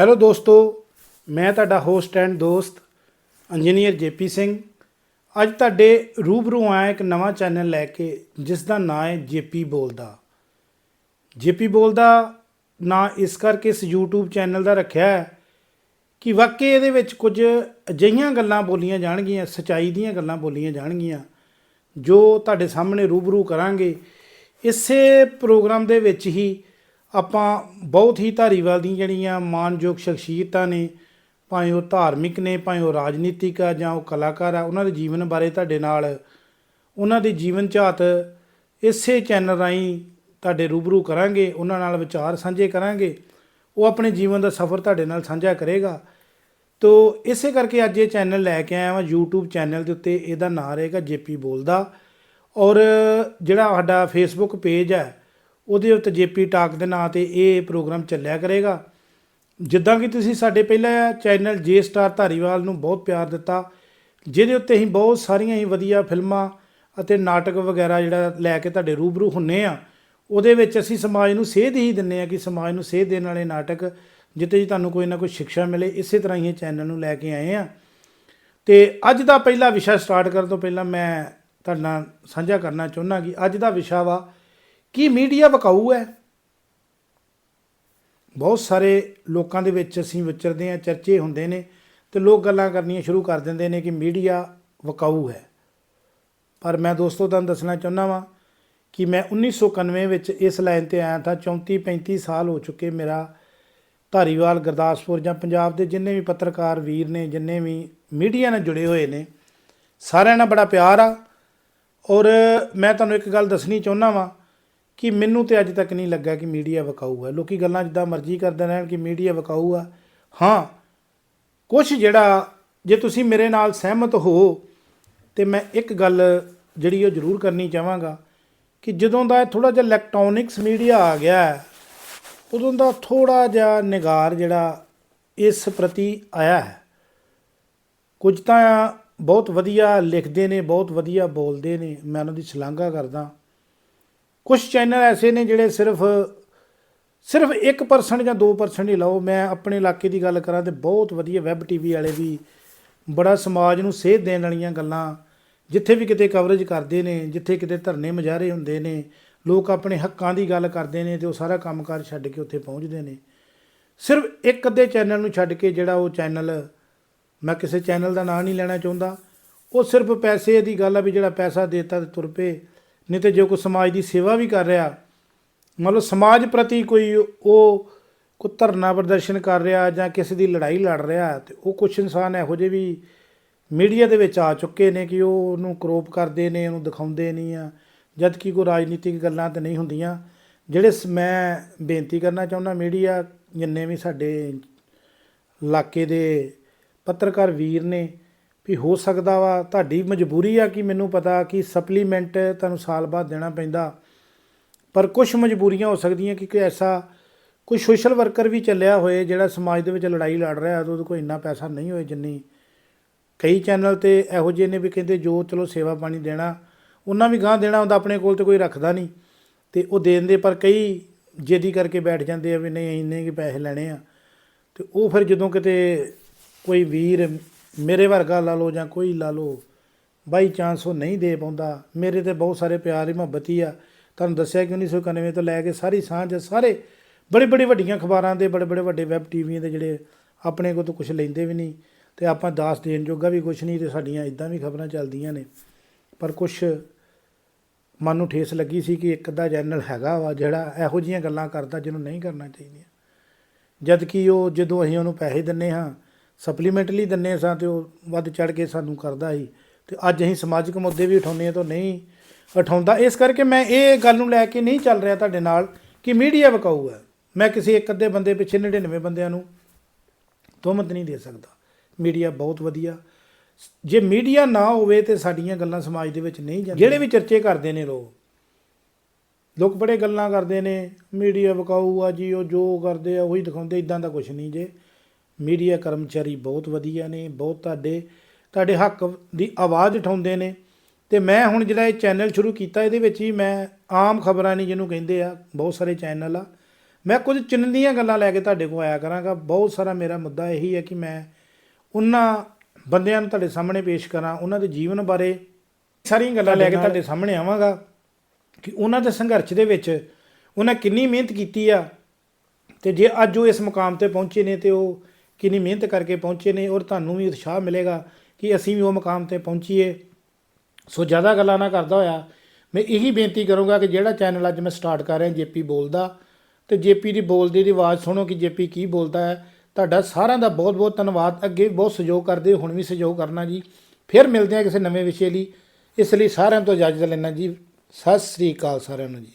Hello ਦੋਸਤੋ, ਮੈਂ ਤੁਹਾਡਾ ਹੋਸਟ ਐਂਡ ਦੋਸਤ ਇੰਜੀਨੀਅਰ ਜੇਪੀ ਸਿੰਘ। ਅੱਜ ਤੁਹਾਡੇ ਰੂਬਰੂ ਆਇਆ ਇੱਕ ਨਵਾਂ ਚੈਨਲ ਲੈ ਕੇ ਜਿਸ ਦਾ ਨਾਮ ਹੈ ਜੇਪੀ ਬੋਲਦਾ। ਜੇਪੀ ਬੋਲਦਾ ਨਾਂ ਇਸ ਕਰਕੇ ਇਸ YouTube ਚੈਨਲ ਦਾ ਰੱਖਿਆ ਹੈ ਕਿ ਵਾਕਈ ਇਹਦੇ ਵਿੱਚ ਕੁਝ ਅਜਿਹੀਆਂ ਗੱਲਾਂ ਬੋਲੀਆਂ ਜਾਣਗੀਆਂ, ਸਚਾਈ ਦੀਆਂ ਗੱਲਾਂ ਬੋਲੀਆਂ ਜਾਣਗੀਆਂ, ਜੋ ਤੁਹਾਡੇ ਸਾਹਮਣੇ ਰੂਬਰੂ ਕਰਾਂਗੇ। ਇਸੇ ਪ੍ਰੋਗਰਾਮ ਦੇ ਵਿੱਚ ਹੀ ਆਪਾਂ ਬਹੁਤ ਹੀ ਧਾਰੀਵਾਲ ਦੀਆਂ ਜਿਹੜੀਆਂ ਮਾਨਯੋਗ ਸ਼ਖਸੀਅਤਾਂ ਨੇ, ਭਾਵੇਂ ਉਹ ਧਾਰਮਿਕ ਨੇ, ਭਾਵੇਂ ਉਹ ਰਾਜਨੀਤਿਕ ਆ ਜਾਂ ਉਹ ਕਲਾਕਾਰ ਆ, ਉਹਨਾਂ ਦੇ ਜੀਵਨ ਬਾਰੇ ਤੁਹਾਡੇ ਨਾਲ, ਉਹਨਾਂ ਦੇ ਜੀਵਨ ਝਾਤ ਇਸੇ ਚੈਨਲ ਰਾਹੀਂ ਤੁਹਾਡੇ ਰੂਬਰੂ ਕਰਾਂਗੇ, ਉਹਨਾਂ ਨਾਲ ਵਿਚਾਰ ਸਾਂਝੇ ਕਰਾਂਗੇ, ਉਹ ਆਪਣੇ ਜੀਵਨ ਦਾ ਸਫ਼ਰ ਤੁਹਾਡੇ ਨਾਲ ਸਾਂਝਾ ਕਰੇਗਾ। ਤੋ ਇਸੇ ਕਰਕੇ ਅੱਜ ਇਹ ਚੈਨਲ ਲੈ ਕੇ ਆਇਆ ਹਾਂ YouTube ਚੈਨਲ ਦੇ ਉੱਤੇ, ਇਹਦਾ ਨਾਮ ਰਹੇਗਾ ਜੇਪੀ ਬੋਲਦਾ। ਔਰ ਜਿਹੜਾ ਸਾਡਾ Facebook ਪੇਜ ਹੈ ਉਹਦੇ ਉੱਤੇ ਜੇਪੀ ਟਾਕ ਦੇ ਨਾਂ ਤੇ ਇਹ ਪ੍ਰੋਗਰਾਮ ਚੱਲਿਆ ਕਰੇਗਾ। ਜਿੱਦਾਂ ਕਿ ਤੁਸੀਂ ਸਾਡੇ ਪਹਿਲਾ ਚੈਨਲ ਜੇ ਸਟਾਰ ਧਾਰੀਵਾਲ ਨੂੰ ਬਹੁਤ ਪਿਆਰ ਦਿੱਤਾ, ਜਿਹਦੇ ਉੱਤੇ ਅਸੀਂ ਬਹੁਤ ਸਾਰੀਆਂ ਹੀ ਵਧੀਆ ਫਿਲਮਾਂ ਅਤੇ ਨਾਟਕ ਵਗੈਰਾ ਜਿਹੜਾ ਲੈ ਕੇ ਤੁਹਾਡੇ ਰੂਬਰੂ ਹੁੰਨੇ ਆ, ਉਹਦੇ ਵਿੱਚ ਅਸੀਂ ਸਮਾਜ ਨੂੰ ਸੇਧ ਹੀ ਦਿੰਨੇ ਆ ਕਿ ਸਮਾਜ ਨੂੰ ਸੇਧ ਦੇਣ ਵਾਲੇ ਨਾਟਕ ਜਿੱਤੇ ਜੀ ਤੁਹਾਨੂੰ ਕੋਈ ਨਾ ਕੋਈ ਸਿੱਖਿਆ ਮਿਲੇ, ਇਸੇ ਤਰ੍ਹਾਂ ਹੀ ਇਹ ਚੈਨਲ ਨੂੰ ਲੈ ਕੇ ਆਏ ਆ। ਤੇ ਅੱਜ ਦਾ ਪਹਿਲਾ ਵਿਸ਼ਾ ਸਟਾਰਟ ਕਰਨ ਤੋਂ ਪਹਿਲਾਂ ਮੈਂ ਤੁਹਾਡੇ ਨਾਲ ਸਾਂਝਾ ਕਰਨਾ ਚਾਹੁੰਦਾ ਕਿ ਅੱਜ ਦਾ ਵਿਸ਼ਾ ਵਾ ਕੀ ਮੀਡੀਆ ਵਿਕਾਊ ਹੈ? ਬਹੁਤ ਸਾਰੇ ਲੋਕਾਂ ਦੇ ਵਿੱਚ ਅਸੀਂ ਵਿਚਰਦੇ ਆ ਚਰਚੇ ਹੁੰਦੇ ਨੇ ਤੇ ਲੋਕ ਗੱਲਾਂ ਕਰਨੀਆਂ ਸ਼ੁਰੂ ਕਰ ਦਿੰਦੇ ਨੇ ਕਿ ਮੀਡੀਆ ਵਕਾਊ ਹੈ। ਪਰ ਮੈਂ ਦੋਸਤੋ ਤੁਹਾਨੂੰ ਦੱਸਣਾ ਚਾਹੁੰਦਾ ਵਾਂ ਕਿ ਮੈਂ 1991 ਵਿੱਚ ਇਸ ਲਾਈਨ ਤੇ ਆਇਆ ਤਾਂ 34 35 ਸਾਲ ਹੋ ਚੁੱਕੇ ਮੇਰਾ ਧਾਰੀਵਾਲ, ਗੁਰਦਾਸਪੁਰ ਜਾਂ ਪੰਜਾਬ ਦੇ ਜਿੰਨੇ ਵੀ ਪੱਤਰਕਾਰ ਵੀਰ ਨੇ, ਜਿੰਨੇ ਵੀ ਮੀਡੀਆ ਨਾਲ ਜੁੜੇ ਹੋਏ ਨੇ, ਸਾਰਿਆਂ ਨਾਲ ਬੜਾ ਪਿਆਰ ਆ। ਔਰ ਮੈਂ ਤੁਹਾਨੂੰ ਇੱਕ ਗੱਲ ਦੱਸਣੀ ਚਾਹੁੰਦਾ ਵਾਂ ਕਿ ਮੈਨੂੰ ਤੇ ਅੱਜ ਤੱਕ ਨਹੀਂ ਲੱਗਾ ਕਿ ਮੀਡੀਆ ਵਿਕਾਊ ਹੈ ਲੋਕੀ ਗੱਲਾਂ ਜਿੱਦਾਂ ਮਰਜ਼ੀ ਕਰਦੇ ਰਹਿਣ ਕਿ ਮੀਡੀਆ ਵਿਕਾਊ ਆ ਹਾਂ ਕੁਝ ਜਿਹੜਾ ਜੇ ਤੁਸੀਂ ਮੇਰੇ ਨਾਲ ਸਹਿਮਤ ਹੋ ਤੇ ਮੈਂ ਇੱਕ ਗੱਲ ਜਿਹੜੀ ਉਹ ਜ਼ਰੂਰ ਕਰਨੀ ਚਾਹਾਂਗਾ ਕਿ ਜਦੋਂ ਦਾ ਥੋੜਾ ਜਿਹਾ ਇਲੈਕਟ੍ਰੋਨਿਕਸ ਮੀਡੀਆ ਆ ਗਿਆ ਹੈ, ਉਦੋਂ ਦਾ ਥੋੜਾ ਜਿਹਾ ਨਿਗਾਰ ਜਿਹੜਾ ਇਸ ਪ੍ਰਤੀ ਆਇਆ ਹੈ। ਕੁਝ ਤਾਂ ਬਹੁਤ ਵਧੀਆ ਲਿਖਦੇ ਨੇ ਬਹੁਤ ਵਧੀਆ ਬੋਲਦੇ ਨੇ। ਮੈਂ ਉਹਨਾਂ ਦੀ ਸ਼ਲਾਘਾ ਕਰਦਾ। ਕੁਝ ਚੈਨਲ ਐਸੇ ਨੇ ਜਿਹੜੇ ਸਿਰਫ ਸਿਰਫ 1% ਜਾਂ 2% ਹੀ ਲਾਓ। ਮੈਂ ਆਪਣੇ ਇਲਾਕੇ ਦੀ ਗੱਲ ਕਰਾਂ ਤੇ ਬਹੁਤ ਵਧੀਆ ਵੈਬ ਟੀਵੀ ਵਾਲੇ ਵੀ ਬੜਾ ਸਮਾਜ ਨੂੰ ਸੇਧ ਦੇਣ ਵਾਲੀਆਂ ਗੱਲਾਂ ਜਿੱਥੇ ਵੀ ਕਿਤੇ ਕਵਰੇਜ ਕਰਦੇ ਨੇ, ਜਿੱਥੇ ਕਿਤੇ ਧਰਨੇ ਮੁਜ਼ਾਹਰੇ ਹੁੰਦੇ ਨੇ, ਲੋਕ ਆਪਣੇ ਹੱਕਾਂ ਦੀ ਗੱਲ ਕਰਦੇ ਨੇ ਤੇ ਉਹ ਸਾਰਾ ਕੰਮਕਾਰ ਛੱਡ ਕੇ ਉੱਥੇ ਪਹੁੰਚਦੇ ਨੇ। ਸਿਰਫ ਇੱਕ ਅੱਧੇ ਚੈਨਲ ਨੂੰ ਛੱਡ ਕੇ ਜਿਹੜਾ ਉਹ ਚੈਨਲ ਮੈਂ ਕਿਸੇ ਚੈਨਲ ਦਾ ਨਾਂ ਨਹੀਂ ਲੈਣਾ ਚਾਹੁੰਦਾ, ਉਹ ਸਿਰਫ ਪੈਸੇ ਦੀ ਗੱਲ ਆ ਵੀ ਜਿਹੜਾ ਪੈਸਾ ਦੇਤਾ ਤੇ ਤੁਰ ਪਏ। ਨਹੀਂ ਤੇ ਜੋ ਕੋਈ ਸਮਾਜ ਦੀ ਸੇਵਾ ਵੀ ਕਰ ਰਿਹਾ ਮਤਲਬ ਸਮਾਜ ਪ੍ਰਤੀ ਕੋਈ ਉਹ ਕੋਈ ਧਰਨਾ ਪ੍ਰਦਰਸ਼ਨ ਕਰ ਰਿਹਾ ਜਾਂ ਕਿਸੇ ਦੀ ਲੜਾਈ ਲੜ ਰਿਹਾ ਤੇ ਉਹ ਕੁਝ ਇਨਸਾਨ ਇਹੋ ਜਿਹੇ ਵੀ ਮੀਡੀਆ ਦੇ ਵਿੱਚ ਆ ਚੁੱਕੇ ਨੇ ਕਿ ਉਹ ਉਹਨੂੰ ਕਰੋਪ ਕਰਦੇ ਨੇ, ਉਹਨੂੰ ਦਿਖਾਉਂਦੇ ਨਹੀਂ ਆ ਜਦ ਕਿ ਕੋਈ ਰਾਜਨੀਤਿਕ ਗੱਲਾਂ ਤੇ ਨਹੀਂ ਹੁੰਦੀਆਂ। ਜਿਹੜੇ ਸ- ਮੈਂ ਬੇਨਤੀ ਕਰਨਾ ਚਾਹੁੰਦਾ ਮੀਡੀਆ, ਜਿੰਨੇ ਵੀ ਸਾਡੇ ਇਲਾਕੇ ਦੇ ਪੱਤਰਕਾਰ ਵੀਰ ਨੇ ਵੀ ਹੋ ਸਕਦਾ ਵਾ, ਤੁਹਾਡੀ ਮਜਬੂਰੀ ਆ ਕਿ ਮੈਨੂੰ ਪਤਾ ਕਿ ਸਪਲੀਮੈਂਟ ਤੁਹਾਨੂੰ ਸਾਲ ਬਾਅਦ ਦੇਣਾ ਪੈਂਦਾ। ਪਰ ਕੁਝ ਮਜਬੂਰੀਆਂ ਹੋ ਸਕਦੀਆਂ ਕਿ ਕੋਈ ਐਸਾ ਕੋਈ ਸੋਸ਼ਲ ਵਰਕਰ ਵੀ ਚੱਲਿਆ ਹੋਏ ਜਿਹੜਾ ਸਮਾਜ ਦੇ ਵਿੱਚ ਲੜਾਈ ਲੜ ਰਿਹਾ ਤੇ ਉਹਦੇ ਕੋਲ ਇੰਨਾ ਪੈਸਾ ਨਹੀਂ ਹੋਏ ਜਿੰਨੀ ਕਈ ਚੈਨਲ ਤੇ ਇਹੋ ਜਿਹੇ ਨੇ ਵੀ ਕਹਿੰਦੇ ਜੋ ਚਲੋ ਸੇਵਾ ਪਾਣੀ ਦੇਣਾ, ਉਹਨਾਂ ਵੀ ਗਾਂ ਦੇਣਾ ਹੁੰਦਾ, ਆਪਣੇ ਕੋਲ ਤੇ ਕੋਈ ਰੱਖਦਾ ਨਹੀਂ। ਤੇ ਉਹ ਦੇ ਦਿੰਦੇ ਪਰ ਕਈ ਜੇਦੀ ਕਰਕੇ ਬੈਠ ਜਾਂਦੇ ਆ ਵੀ ਨਹੀਂ, ਇੰਨੇ ਕਿ ਪੈਸੇ ਲੈਣੇ ਆ। ਤੇ ਉਹ ਫਿਰ ਜਦੋਂ ਕਿਤੇ ਕੋਈ ਵੀਰ ਮੇਰੇ ਵਰਗਾ ਲਾ ਲਓ ਜਾਂ ਕੋਈ ਲਾ ਲਓ, ਬਾਈ ਚਾਂਸ ਉਹ ਨਹੀਂ ਦੇ ਪਾਉਂਦਾ। ਮੇਰੇ ਤੇ ਬਹੁਤ ਸਾਰੇ ਪਿਆਰ ਹੀ ਮੁਹੱਬਤ ਹੀ ਆ। ਤੁਹਾਨੂੰ ਦੱਸਿਆ ਕਿ 1991 ਤੋਂ ਲੈ ਕੇ ਸਾਰੀ ਸਾਂਝ, ਸਾਰੇ ਬੜੇ ਬੜੇ ਵੱਡੀਆਂ ਅਖਬਾਰਾਂ ਦੇ, ਬੜੇ ਬੜੇ ਵੱਡੇ ਵੈਬ ਟੀਵੀਆਂ ਦੇ ਜਿਹੜੇ ਆਪਣੇ ਕੋਲ ਤੋਂ ਕੁਝ ਲੈਂਦੇ ਵੀ ਨਹੀਂ। ਤੇ ਆਪਾਂ ਦਾਸ ਦੇਣ ਜੋਗਾ ਵੀ ਕੁਝ ਨਹੀਂ ਤੇ ਸਾਡੀਆਂ ਇਦਾਂ ਵੀ ਖਬਰਾਂ ਚੱਲਦੀਆਂ ਨੇ। ਪਰ ਕੁਝ ਮਨ ਨੂੰ ਠੇਸ ਲੱਗੀ ਸੀ ਕਿ ਇੱਕ ਅੱਧਾ ਚੈਨਲ ਹੈਗਾ ਵਾ ਜਿਹੜਾ ਇਹੋ ਜਿਹੀਆਂ ਗੱਲਾਂ ਕਰਦਾ ਜਿਹਨੂੰ ਨਹੀਂ ਕਰਨਾ ਚਾਹੀਦੀਆਂ। ਜਦ ਕਿ ਉਹ ਜਦੋਂ ਅਸੀਂ ਉਹਨੂੰ ਪੈਸੇ ਦਿੰਨੇ ਹਾਂ ਸਪਲੀਮੈਂਟਲੀ ਦਿੰਨੇ ਸਾਂ ਤੇ ਉਹ ਵੱਧ ਚੜ ਕੇ ਸਾਨੂੰ ਕਰਦਾ ਸੀ। ਤੇ ਅੱਜ ਅਸੀਂ ਸਮਾਜਿਕ ਮੁੱਦੇ ਵੀ ਉਠਾਉਂਦੇ ਹਾਂ ਤਾਂ ਨਹੀਂ ਉਠਾਉਂਦਾ। ਇਸ ਕਰਕੇ ਮੈਂ ਇਹ ਗੱਲ ਨੂੰ ਲੈ ਕੇ ਨਹੀਂ ਚੱਲ ਰਿਹਾ ਤੁਹਾਡੇ ਨਾਲ ਕਿ ਮੀਡੀਆ ਵਿਕਾਊ ਹੈ। ਮੈਂ ਕਿਸੇ ਇੱਕ ਅੱਧੇ ਬੰਦੇ ਪਿੱਛੇ 99 ਬੰਦਿਆਂ ਨੂੰ ਤੁਹਮਤ ਨਹੀਂ ਦੇ ਸਕਦਾ। ਮੀਡੀਆ ਬਹੁਤ ਵਧੀਆ। ਜੇ ਮੀਡੀਆ ਨਾ ਹੋਵੇ ਤੇ ਸਾਡੀਆਂ ਗੱਲਾਂ ਸਮਾਜ ਦੇ ਵਿੱਚ ਨਹੀਂ ਜਾਂਦੀਆਂ। ਜਿਹੜੇ ਵੀ ਚਰਚੇ ਕਰਦੇ ਨੇ ਲੋਕ ਲੋਕ ਬੜੇ ਗੱਲਾਂ ਕਰਦੇ ਨੇ। ਮੀਡੀਆ ਵਿਕਾਊ ਆ ਜੀ, ਉਹ ਜੋ ਕਰਦੇ ਆ, ਉਹੀ ਦਿਖਾਉਂਦੇ। ਇਦਾਂ ਦਾ ਕੁਝ ਨਹੀਂ ਜੇ। ਮੀਡੀਆ ਕਰਮਚਾਰੀ ਬਹੁਤ ਵਧੀਆ ਨੇ ਬਹੁਤ ਤੁਹਾਡੇ ਤੁਹਾਡੇ ਹੱਕ ਦੀ ਆਵਾਜ਼ ਉਠਾਉਂਦੇ ਨੇ। ਤੇ ਮੈਂ ਹੁਣ ਜਿਹੜਾ ਇਹ ਚੈਨਲ ਸ਼ੁਰੂ ਕੀਤਾ ਇਹਦੇ ਵਿੱਚ ਵੀ ਮੈਂ ਆਮ ਖਬਰਾਂ ਨਹੀਂ ਜਿਹਨੂੰ ਕਹਿੰਦੇ ਆ ਬਹੁਤ ਸਾਰੇ ਚੈਨਲ ਆ। ਮੈਂ ਕੁਝ ਚੁਣੰਦੀਆਂ ਗੱਲਾਂ ਲੈ ਕੇ ਤੁਹਾਡੇ ਕੋਲ ਆਇਆ ਕਰਾਂਗਾ। ਬਹੁਤ ਸਾਰਾ ਮੇਰਾ ਮੁੱਦਾ ਇਹੀ ਹੈ ਕਿ ਮੈਂ ਉਹਨਾਂ ਬੰਦਿਆਂ ਨੂੰ ਤੁਹਾਡੇ ਸਾਹਮਣੇ ਪੇਸ਼ ਕਰਾਂ ਉਹਨਾਂ ਦੇ ਜੀਵਨ ਬਾਰੇ ਸਾਰੀਆਂ ਗੱਲਾਂ ਲੈ ਕੇ ਤੁਹਾਡੇ ਸਾਹਮਣੇ ਆਵਾਂਗਾ ਕਿ ਉਹਨਾਂ ਦੇ ਸੰਘਰਸ਼ ਦੇ ਵਿੱਚ ਉਹਨਾਂ ਕਿੰਨੀ ਮਿਹਨਤ ਕੀਤੀ ਆ। ਤੇ ਜੇ ਅੱਜ ਉਹ ਇਸ ਮੁਕਾਮ ਤੇ ਪਹੁੰਚੇ ਨੇ ਤੇ ਉਹ ਕਿੰਨੀ ਮਿਹਨਤ ਕਰਕੇ ਪਹੁੰਚੇ ਨੇ ਔਰ ਤੁਹਾਨੂੰ ਵੀ ਉਤਸ਼ਾਹ ਮਿਲੇਗਾ ਕਿ ਅਸੀਂ ਵੀ ਉਹ ਮੁਕਾਮ ਤੇ ਪਹੁੰਚੀਏ। ਸੋ ਜ਼ਿਆਦਾ ਗੱਲਾਂ ਨਾ ਕਰਦਾ ਹੋਇਆ, ਮੈਂ ਇਹੀ ਬੇਨਤੀ ਕਰੂੰਗਾ ਕਿ ਜਿਹੜਾ ਚੈਨਲ ਅੱਜ ਮੈਂ ਸਟਾਰਟ ਕਰ ਰਿਹਾ ਜੇਪੀ ਬੋਲਦਾ, ਤੇ ਜੇਪੀ ਦੀ ਬੋਲਦੀ ਦੀ ਆਵਾਜ਼ ਸੁਣੋ ਕਿ ਜੇਪੀ ਕੀ ਬੋਲਦਾ ਹੈ। ਤੁਹਾਡਾ ਸਾਰਿਆਂ ਦਾ ਬਹੁਤ ਬਹੁਤ ਧੰਨਵਾਦ। ਅੱਗੇ ਵੀ ਬਹੁਤ ਸਹਿਯੋਗ ਕਰਦੇ, ਹੁਣ ਵੀ ਸਹਿਯੋਗ ਕਰਨਾ ਜੀ। ਫਿਰ ਮਿਲਦੇ ਹਾਂ ਕਿਸੇ ਨਵੇਂ ਵਿਸ਼ੇ ਲਈ। ਇਸ ਲਈ ਸਾਰਿਆਂ ਤੋਂ ਇਜਾਜ਼ਤ ਲੈਣਾ ਜੀ। ਸਤਿ ਸ੍ਰੀ ਅਕਾਲ ਸਾਰਿਆਂ ਨੂੰ ਜੀ।